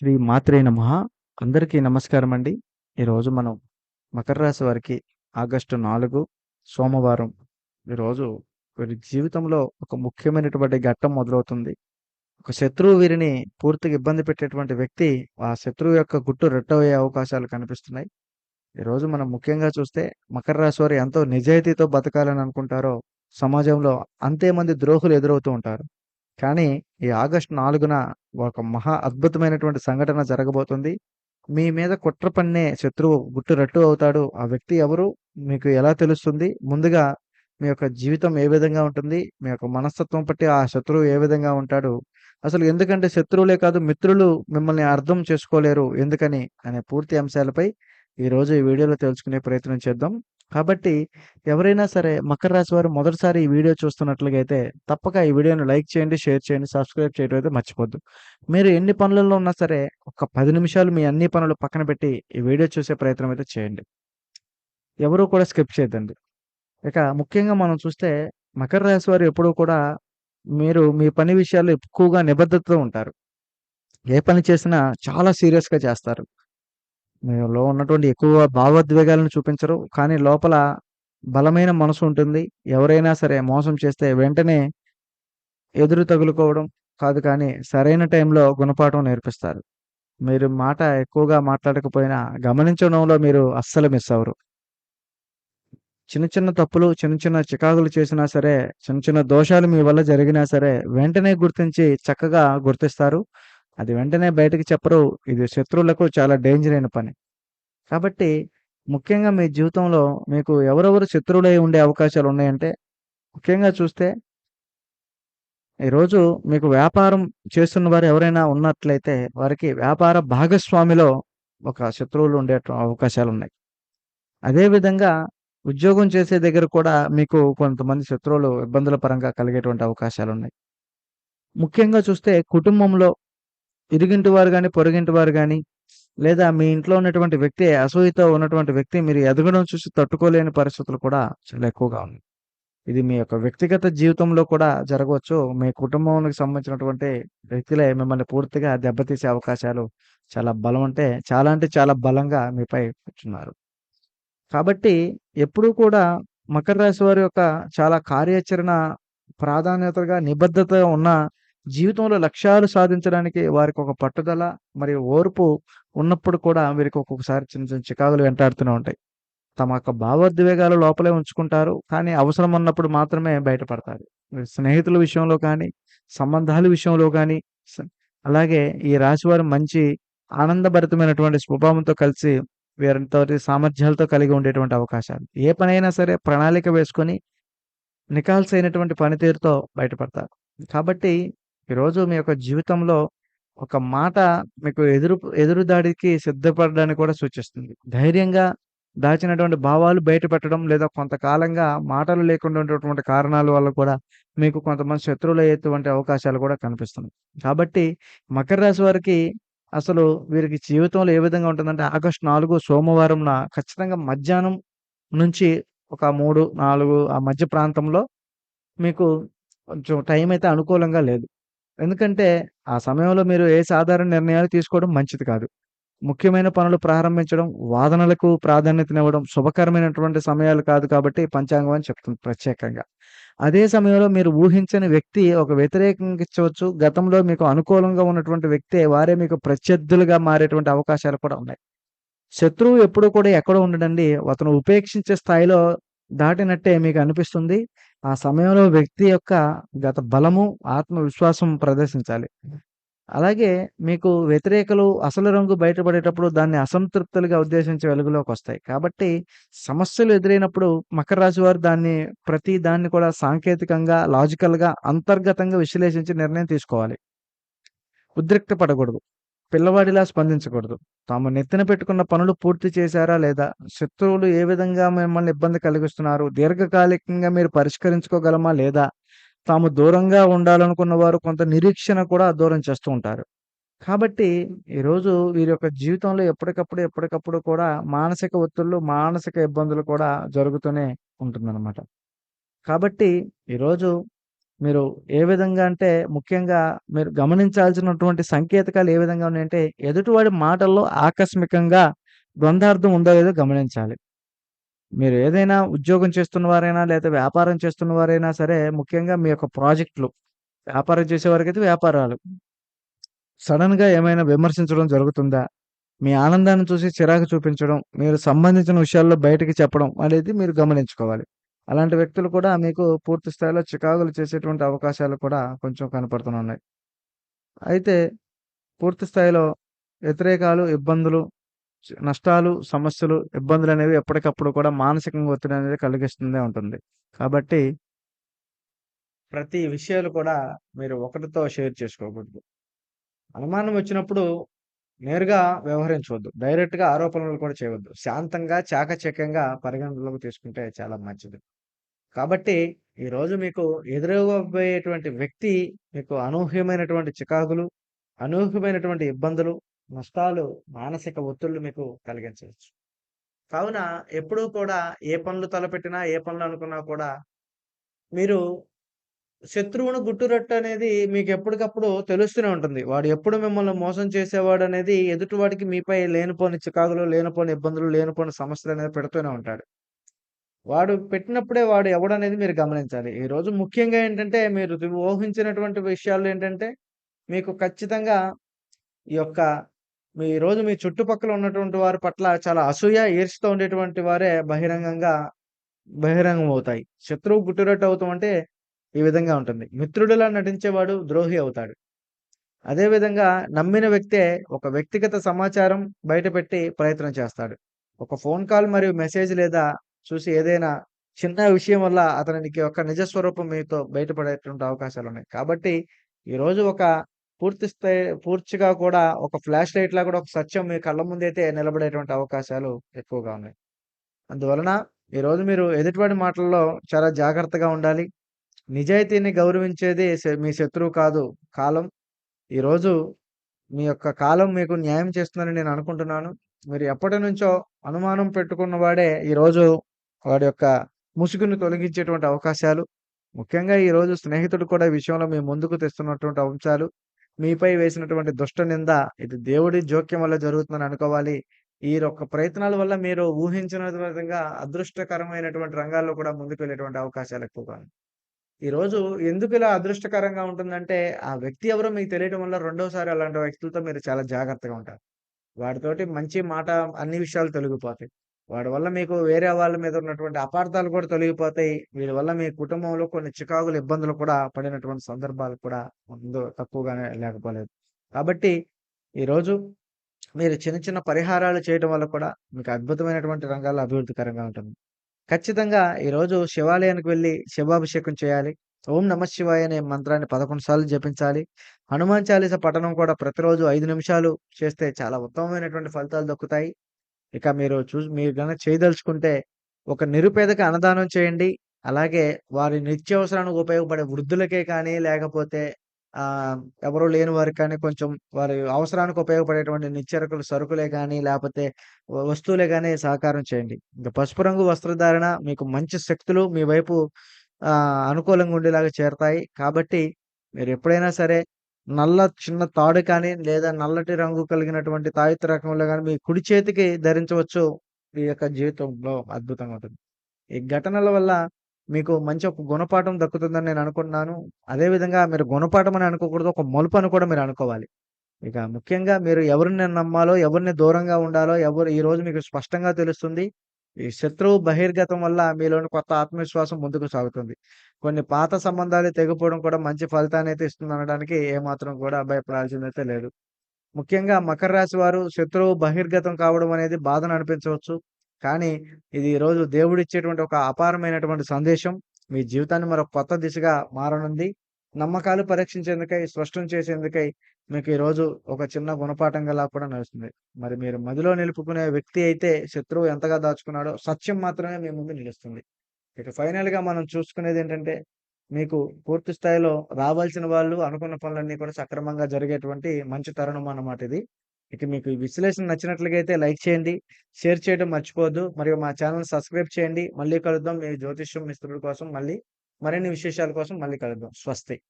శ్రీ మాత్రే నమ. అందరికీ నమస్కారం అండి ఈరోజు మనం మకర రాశి వారికి ఆగస్టు నాలుగు సోమవారం ఈరోజు వీరి జీవితంలో ఒక ముఖ్యమైనటువంటి ఘట్టం మొదలవుతుంది. ఒక శత్రువు వీరిని పూర్తిగా ఇబ్బంది పెట్టేటువంటి వ్యక్తి ఆ శత్రువు యొక్క గుట్టు రెట్టవయ్యే అవకాశాలు కనిపిస్తున్నాయి. ఈరోజు మనం ముఖ్యంగా చూస్తే మకర రాశి వారు ఎంతో నిజాయితీతో బతకాలని అనుకుంటారో సమాజంలో అంతే మంది ద్రోహులు ఎదురవుతూ ఉంటారు. కానీ ఈ ఆగస్టు నాలుగున ఒక మహా అద్భుతమైనటువంటి సంఘటన జరగబోతుంది. మీ మీద కుట్ర పన్నే శత్రువు గుట్టు రట్టు అవుతాడు. ఆ వ్యక్తి ఎవరు? మీకు ఎలా తెలుస్తుంది? ముందుగా మీ యొక్క జీవితం ఏ విధంగా ఉంటుంది? మీ యొక్క మనస్తత్వం బట్టి ఆ శత్రువు ఏ విధంగా ఉంటాడు? అసలు ఎందుకంటే శత్రువులే కాదు మిత్రులు మిమ్మల్ని అర్థం చేసుకోలేరు. ఎందుకని? అనే పూర్తి అంశాలపై ఈరోజు ఈ వీడియోలో తెలుసుకునే ప్రయత్నం చేద్దాం. కాబట్టి ఎవరైనా సరే మకర రాశి వారు మొదటిసారి ఈ వీడియో చూస్తున్నట్లుగా అయితే తప్పక ఈ వీడియోను లైక్ చేయండి షేర్ చేయండి సబ్స్క్రైబ్ చేయడం అయితే మర్చిపోద్దు. మీరు ఎన్ని పనులలో ఉన్నా సరే ఒక పది నిమిషాలు మీ అన్ని పనులు పక్కన పెట్టి ఈ వీడియో చూసే ప్రయత్నం అయితే చేయండి. ఎవరు కూడా స్కిప్ చేయొద్దండి. ఇక ముఖ్యంగా మనం చూస్తే మకర రాశి వారు ఎప్పుడూ కూడా మీరు మీ పని విషయాల్లో ఎక్కువగా నిబద్ధతతో ఉంటారు. ఏ పని చేసినా చాలా సీరియస్గా చేస్తారు. మీలో ఉన్నటువంటి ఎక్కువ భావోద్వేగాలను చూపించరు. కానీ లోపల బలమైన మనసు ఉంటుంది. ఎవరైనా సరే మోసం చేస్తే వెంటనే ఎదురు తగులుకోవడం కాదు కానీ సరైన టైంలో గుణపాఠం నేర్పిస్తారు. మీరు మాట ఎక్కువగా మాట్లాడకపోయినా గమనించడంలో మీరు అస్సలు మిస్ అవ్వరు. చిన్న చిన్న తప్పులు చిన్న చిన్న చికాకులు చేసినా సరే చిన్న చిన్న దోషాలు మీ వల్ల జరిగినా సరే వెంటనే గుర్తించి చక్కగా గుర్తిస్తారు. అది వెంటనే బయటకు చెప్పరు. ఇది శత్రువులకు చాలా డేంజర్ అయిన పని. కాబట్టి ముఖ్యంగా మీ జీవితంలో మీకు ఎవరెవరు శత్రువులై ఉండే అవకాశాలు ఉన్నాయంటే ముఖ్యంగా చూస్తే ఈరోజు మీకు వ్యాపారం చేస్తున్న వారు ఎవరైనా ఉన్నట్లయితే వారికి వ్యాపార భాగస్వామిలో ఒక శత్రువులు ఉండే అవకాశాలు ఉన్నాయి అదేవిధంగా ఉద్యోగం చేసే దగ్గర కూడా మీకు కొంతమంది శత్రువులు ఇబ్బందుల పరంగా కలిగేటువంటి అవకాశాలు ఉన్నాయి ముఖ్యంగా చూస్తే కుటుంబంలో ఇరుగింటి వారు కానీ పొరుగింటి వారు కానీ లేదా మీ ఇంట్లో ఉన్నటువంటి వ్యక్తి అసూయతో ఉన్నటువంటి వ్యక్తి మీరు ఎదగడం చూసి తట్టుకోలేని పరిస్థితులు కూడా చాలా ఎక్కువగా ఉన్నాయి. ఇది మీ యొక్క వ్యక్తిగత జీవితంలో కూడా జరగవచ్చు. మీ కుటుంబానికి సంబంధించినటువంటి వ్యక్తులే మిమ్మల్ని పూర్తిగా దెబ్బతీసే అవకాశాలు చాలా బలం అంటే చాలా అంటే చాలా బలంగా మీపై కూర్చున్నారు. కాబట్టి ఎప్పుడూ కూడా మకర రాశి వారి యొక్క చాలా కార్యాచరణ ప్రాధాన్యతగా నిబద్ధత ఉన్న జీవితంలో లక్ష్యాలు సాధించడానికి వారికి ఒక పట్టుదల మరియు ఓర్పు ఉన్నప్పుడు కూడా వీరికి ఒక్కొక్కసారి చిన్న చిన్న చికాకులు వెంటాడుతూనే ఉంటాయి. తమ యొక్క భావోద్వేగాలు లోపలే ఉంచుకుంటారు కానీ అవసరం ఉన్నప్పుడు మాత్రమే బయటపడతారు. స్నేహితుల విషయంలో కానీ సంబంధాల విషయంలో కానీ అలాగే ఈ రాశివారు మంచి ఆనందభరితమైనటువంటి స్వభావంతో కలిసి వీరితో సామర్థ్యాలతో కలిగి ఉండేటువంటి అవకాశాలు. ఏ పనైనా సరే ప్రణాళిక వేసుకొని నికాల్స్ అయినటువంటి పనితీరుతో బయటపడతారు. కాబట్టి ఈరోజు మీ యొక్క జీవితంలో ఒక మాట మీకు ఎదురు ఎదురు దాడికి సిద్ధపడడానికి కూడా సూచిస్తుంది. ధైర్యంగా దాచినటువంటి భావాలు బయటపెట్టడం లేదా కొంతకాలంగా మాటలు లేకుండా ఉండేటువంటి కారణాల వల్ల కూడా మీకు కొంతమంది శత్రువులు అయ్యేటువంటి అవకాశాలు కూడా కనిపిస్తున్నాయి. కాబట్టి మకర రాశి వారికి అసలు వీరికి జీవితంలో ఏ విధంగా ఉంటుందంటే ఆగస్టు నాలుగు సోమవారంన ఖచ్చితంగా మధ్యాహ్నం నుంచి ఒక మూడు నాలుగు ఆ మధ్య ప్రాంతంలో మీకు కొంచెం టైం అయితే అనుకూలంగా లేదు. ఎందుకంటే ఆ సమయంలో మీరు ఏ సాధారణ నిర్ణయాలు తీసుకోవడం మంచిది కాదు. ముఖ్యమైన పనులు ప్రారంభించడం వాదనలకు ప్రాధాన్యతనివ్వడం శుభకరమైనటువంటి సమయాలు కాదు కాబట్టి పంచాంగం అని చెప్తుంది ప్రత్యేకంగా. అదే సమయంలో మీరు ఊహించని వ్యక్తి ఒక వ్యతిరేకంగా ఇచ్చవచ్చు. గతంలో మీకు అనుకూలంగా ఉన్నటువంటి వ్యక్తి వారే మీకు ప్రత్యర్థులుగా మారేటువంటి అవకాశాలు కూడా ఉన్నాయి. శత్రువు ఎప్పుడూ కూడా ఎక్కడ ఉండడండి. అతను ఉపేక్షించే స్థాయిలో దాటినట్టే మీకు అనిపిస్తుంది. ఆ సమయంలో వ్యక్తి యొక్క గత బలము ఆత్మవిశ్వాసం ప్రదర్శించాలి. అలాగే మీకు వ్యతిరేకలు అసలు రంగు బయటపడేటప్పుడు దాన్ని అసంతృప్తులుగా ఉద్దేశించి వెలుగులోకి వస్తాయి. కాబట్టి సమస్యలు ఎదురైనప్పుడు మకర రాశి వారు దాన్ని ప్రతి దాన్ని కూడా సాంకేతికంగా లాజికల్గా అంతర్గతంగా విశ్లేషించి నిర్ణయం తీసుకోవాలి. ఉద్రిక్త పడకూడదు పిల్లవాడిలా స్పందించకూడదు. తాము నెత్తిన పెట్టుకున్న పనులు పూర్తి చేశారా లేదా? శత్రువులు ఏ విధంగా మిమ్మల్ని ఇబ్బంది కలిగిస్తున్నారు? దీర్ఘకాలికంగా మీరు పరిష్కరించుకోగలమా లేదా? తాము దూరంగా ఉండాలనుకున్న వారు కొంత నిరీక్షణ కూడా దూరం చేస్తూ ఉంటారు. కాబట్టి ఈరోజు వీరి యొక్క జీవితంలో ఎప్పటికప్పుడు ఎప్పటికప్పుడు కూడా మానసిక ఒత్తిళ్ళు మానసిక ఇబ్బందులు కూడా జరుగుతూనే ఉంటుందన్నమాట. కాబట్టి ఈరోజు మీరు ఏ విధంగా అంటే ముఖ్యంగా మీరు గమనించాల్సినటువంటి సంకేతకాలు ఏ విధంగా ఉన్నాయంటే ఎదుటివాడి మాటల్లో ఆకస్మికంగా ద్వందార్థం ఉందో లేదో గమనించాలి. మీరు ఏదైనా ఉద్యోగం చేస్తున్న వారైనా లేదా వ్యాపారం చేస్తున్న వారైనా సరే ముఖ్యంగా మీ యొక్క ప్రాజెక్ట్‌లు వ్యాపారం చేసేవారికైతే వ్యాపారాలు. సడన్గా ఏమైనా విమర్శించడం జరుగుతుందా? మీ ఆనందాన్ని చూసి చిరాకు చూపించడం, మీరు సంబంధించిన విషయాల్లో బయటకి చెప్పడం అనేది మీరు గమనించుకోవాలి. అలాంటి వ్యక్తులు కూడా మీకు పూర్తి స్థాయిలో చికాకులు చేసేటువంటి అవకాశాలు కూడా కొంచెం కనపడుతున్నాయి. అయితే పూర్తి స్థాయిలో వ్యతిరేకాలు, ఇబ్బందులు, నష్టాలు, సమస్యలు, ఇబ్బందులు అనేవి ఎప్పటికప్పుడు కూడా మానసికంగా ఒత్తిడి అనేది కలిగిస్తూనే ఉంటుంది. కాబట్టి ప్రతి విషయాలు కూడా మీరు ఒకటితో షేర్ చేసుకోకూడదు. అనుమానం వచ్చినప్పుడు నేరుగా వ్యవహరించవద్దు. డైరెక్ట్‌గా ఆరోపణలు కూడా చేయవద్దు. శాంతంగా, చాకచక్యంగా పరిగణనలోకి తీసుకుంటే చాలా మంచిది. కాబట్టి ఈరోజు మీకు ఎదురవ్వబోయేటువంటి వ్యక్తి మీకు అనూహ్యమైనటువంటి చికాకులు, అనూహ్యమైనటువంటి ఇబ్బందులు, నష్టాలు, మానసిక ఒత్తిళ్ళు మీకు కలిగించవచ్చు. కావున ఎప్పుడూ కూడా ఏ పనులు తలపెట్టినా, ఏ పనులు అనుకున్నా కూడా మీరు శత్రువును గుట్టురట్టనేది మీకు ఎప్పటికప్పుడు తెలుస్తూనే ఉంటుంది. వాడు ఎప్పుడు మిమ్మల్ని మోసం చేసేవాడనేది ఎదుటివాడికి మీపై లేనిపోని చికాకులు, లేనిపోని ఇబ్బందులు, లేనిపోని సమస్యలు అనేది పెడుతూనే ఉంటాడు. వాడు పెట్టినప్పుడే వాడు ఎవడనేది మీరు గమనించాలి. ఈరోజు ముఖ్యంగా ఏంటంటే మీరు ఊహించినటువంటి విషయాలు ఏంటంటే మీకు ఖచ్చితంగా ఈ యొక్క మీ ఈరోజు మీ చుట్టుపక్కల ఉన్నటువంటి వారి పట్ల చాలా అసూయ, ఈర్ష్యతో ఉండేటువంటి వారే బహిరంగంగా బహిరంగమవుతాయి. శత్రువు గుట్టురట్టు అవుతాం అంటే ఈ విధంగా ఉంటుంది. మిత్రుడిలా నటించేవాడు ద్రోహి అవుతాడు. అదేవిధంగా నమ్మిన వ్యక్తే ఒక వ్యక్తిగత సమాచారం బయటపెట్టి ప్రయత్నం చేస్తాడు. ఒక ఫోన్ కాల్ మరియు మెసేజ్ లేదా చూసి ఏదైనా చిన్న విషయం వల్ల అతనికి యొక్క నిజస్వరూపం మీతో బయటపడేటువంటి అవకాశాలు ఉన్నాయి కాబట్టి ఈరోజు ఒక పూర్తి స్థాయి పూర్తిగా కూడా ఒక ఫ్లాష్ లైట్ లా కూడా ఒక సత్యం మీ కళ్ళ ముందైతే నిలబడేటువంటి అవకాశాలు ఎక్కువగా ఉన్నాయి. అందువలన ఈరోజు మీరు ఎదుటివాడి మాటల్లో చాలా జాగ్రత్తగా ఉండాలి. నిజాయితీని గౌరవించేది శ మీ శత్రువు కాదు కాలం. ఈరోజు మీ యొక్క కాలం మీకు న్యాయం చేస్తుందని నేను అనుకుంటున్నాను. మీరు ఎప్పటి నుంచో అనుమానం పెట్టుకున్న వాడే ఈరోజు వాడి యొక్క ముసుగును తొలగించేటువంటి అవకాశాలు, ముఖ్యంగా ఈరోజు స్నేహితుడు కూడా ఈ విషయంలో మీ ముందుకు తెస్తున్నటువంటి అంశాలు, మీపై వేసినటువంటి దుష్ట నింద ఇది దేవుడి జోక్యం వల్ల జరుగుతుందని అనుకోవాలి. ఈ యొక్క ప్రయత్నాల వల్ల మీరు ఊహించిన విధంగా అదృష్టకరమైనటువంటి రంగాల్లో కూడా ముందుకు వెళ్ళేటువంటి అవకాశాలు ఎక్కువగా ఈరోజు ఎందుకు ఇలా అదృష్టకరంగా ఉంటుందంటే, ఆ వ్యక్తి ఎవరో మీకు తెలియడం వల్ల రెండోసారి అలాంటి వ్యక్తులతో మీరు చాలా జాగ్రత్తగా ఉంటారు. వాడితోటి మంచి మాట అన్ని విషయాలు తొలగిపోతాయి. వాడి వల్ల మీకు వేరే వాళ్ళ మీద ఉన్నటువంటి అపార్థాలు కూడా తొలగిపోతాయి. వీడి వల్ల మీ కుటుంబంలో కొన్ని చికాకులు, ఇబ్బందులు కూడా పడినటువంటి సందర్భాలు కూడా ముందు తక్కువగానే లేకపోలేదు. కాబట్టి ఈరోజు మీరు చిన్న చిన్న పరిహారాలు చేయడం వల్ల కూడా మీకు అద్భుతమైనటువంటి రంగాల్లో అభివృద్ధికరంగా ఉంటుంది. ఖచ్చితంగా ఈరోజు శివాలయానికి వెళ్ళి శివాభిషేకం చేయాలి. ఓం నమఃశివాయ అనే మంత్రాన్ని 11 సార్లు జపించాలి. హనుమాన్ చాలీసా పఠనం కూడా ప్రతిరోజు ఐదు నిమిషాలు చేస్తే చాలా ఉత్తమమైనటువంటి ఫలితాలు దక్కుతాయి. ఇక మీరు చూసి మీరు గనక చేయదలుచుకుంటే ఒక నిరుపేదకి అన్నదానం చేయండి. అలాగే వారి నిత్యావసరానికి ఉపయోగపడే వృద్ధులకే కానీ, లేకపోతే ఎవరూ ఎవరు లేని వారికి కానీ కొంచెం వారి అవసరానికి ఉపయోగపడేటువంటి నిత్యరకులు సరుకులే కానీ లేకపోతే వస్తువులే కానీ సహకారం చేయండి. ఇంకా పసుపు రంగు వస్త్రధారణ మీకు మంచి శక్తులు మీ వైపు అనుకూలంగా ఉండేలాగా చేరతాయి. కాబట్టి మీరు ఎప్పుడైనా సరే నల్ల చిన్న తాడు కానీ, లేదా నల్లటి రంగు కలిగినటువంటి తాయిత రకంలో కానీ మీ కుడి చేతికి ధరించవచ్చు. ఈ యొక్క జీవితంలో అద్భుతంగా ఉంటుంది. ఈ ఘటనల వల్ల మీకు మంచి ఒక గుణపాఠం దక్కుతుందని నేను అనుకుంటున్నాను. అదే విధంగా మీరు గుణపాఠం అని అనుకోకూడదు. ఒక మలుపని కూడా మీరు అనుకోవాలి. ఇక ముఖ్యంగా మీరు ఎవరిని నమ్మాలో, ఎవరిని దూరంగా ఉండాలో, ఎవరు ఈరోజు మీకు స్పష్టంగా తెలుస్తుంది. ఈ శత్రువు బహిర్గతం వల్ల మీలోని కొత్త ఆత్మవిశ్వాసం ముందుకు సాగుతుంది. కొన్ని పాత సంబంధాలు తెగిపోవడం కూడా మంచి ఫలితాన్ని అయితే ఇస్తుంది అనడానికి ఏమాత్రం కూడా భయపడాల్సిందైతే లేదు. ముఖ్యంగా మకర రాశి వారు శత్రువు బహిర్గతం కావడం అనేది బాధను అనిపించవచ్చు. కానీ ఇది ఈరోజు దేవుడిచ్చేటువంటి ఒక అపారమైనటువంటి సందేశం. మీ జీవితాన్ని మరొక కొత్త దిశగా మారనుంది. నమ్మకాలు పరీక్షించేందుకై, స్పష్టం చేసేందుకై మీకు ఈరోజు ఒక చిన్న గుణపాఠంగా కూడా నడుస్తుంది. మరి మీరు మదిలో నిలుపుకునే వ్యక్తి అయితే శత్రువు ఎంతగా దాచుకున్నాడో సత్యం మాత్రమే మీ ముందు నిలుస్తుంది. ఇక ఫైనల్‌గా మనం చూసుకునేది ఏంటంటే మీకు పూర్తి స్థాయిలో రావాల్సిన వాళ్ళు అనుకున్న పనులన్నీ కూడా సక్రమంగా జరిగేటువంటి మంచి తరుణం అన్నమాట ఇది. ఇక మీకు ఈ విశ్లేషణ నచ్చినట్లుగా అయితే లైక్ చేయండి. షేర్ చేయడం మర్చిపోవద్దు. మరియు మా ఛానల్ సబ్స్క్రైబ్ చేయండి. మళ్ళీ కలుద్దాం. మీ జ్యోతిష్యం మిత్రుల కోసం మళ్ళీ మరిన్ని విశేషాల కోసం మళ్ళీ కలుద్దాం. స్వస్తి.